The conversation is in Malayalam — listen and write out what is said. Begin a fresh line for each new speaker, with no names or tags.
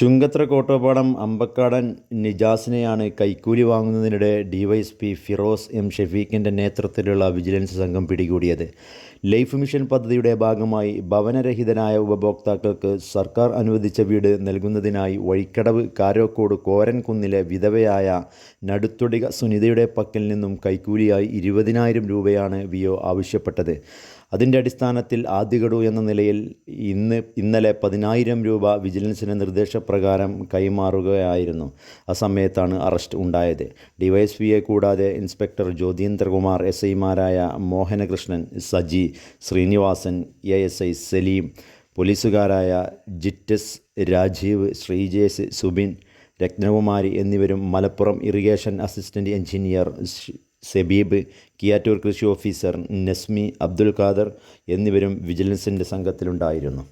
ചുങ്കത്ര കോട്ടോപാടം അമ്പക്കാടൻ നിജാസിനെയാണ് കൈക്കൂലി വാങ്ങുന്നതിനിടെ ഡിവൈഎസ്പി ഫിറോസ് എം ഷെഫീഖിന്റെ നേതൃത്വത്തിലുള്ള വിജിലൻസ് സംഘം പിടികൂടിയത്. ലൈഫ് മിഷൻ പദ്ധതിയുടെ ഭാഗമായി ഭവനരഹിതനായ ഉപഭോക്താക്കൾക്ക് സർക്കാർ അനുവദിച്ച വീട് നൽകുന്നതിനായി വഴിക്കടവ് കാരോക്കോട് കോരൻകുന്നിലെ വിധവയായ നടുത്തൊടിക സുനിതയുടെ പക്കൽ നിന്നും കൈക്കൂലിയായി ഇരുപതിനായിരം രൂപയാണ് വിയോ ആവശ്യപ്പെട്ടത്. അതിന്റെ അടിസ്ഥാനത്തിൽ ആദ്യഗഡു എന്ന നിലയിൽ ഇന്ന് ഇന്നലെ പതിനായിരം രൂപ വിജിലൻസിന്റെ നിർദ്ദേശപ്രകാരം കൈമാറുകയായിരുന്നു. ആ സമയത്താണ് അറസ്റ്റ് ഉണ്ടായത്. ഡിവൈഎസ്പിയെ കൂടാതെ ഇൻസ്പെക്ടർ ജ്യോതീന്ദ്രകുമാർ എസ് ഐമാരായ Mohanakrishnan Saji Sreenivasan A S I Saleem പോലീസുകാരായ Jitus Rajeev Sreejesh Subin Rathnakumari എന്നിവരും Malappuram irrigation assistant engineer Sebeeb Kiyattur കൃഷി ഓഫീസർ നസ്മി അബ്ദുൽ ഖാദർ എന്നിവരും വിജിലൻസിന്റെ സംഘത്തിലുണ്ടായിരുന്നു.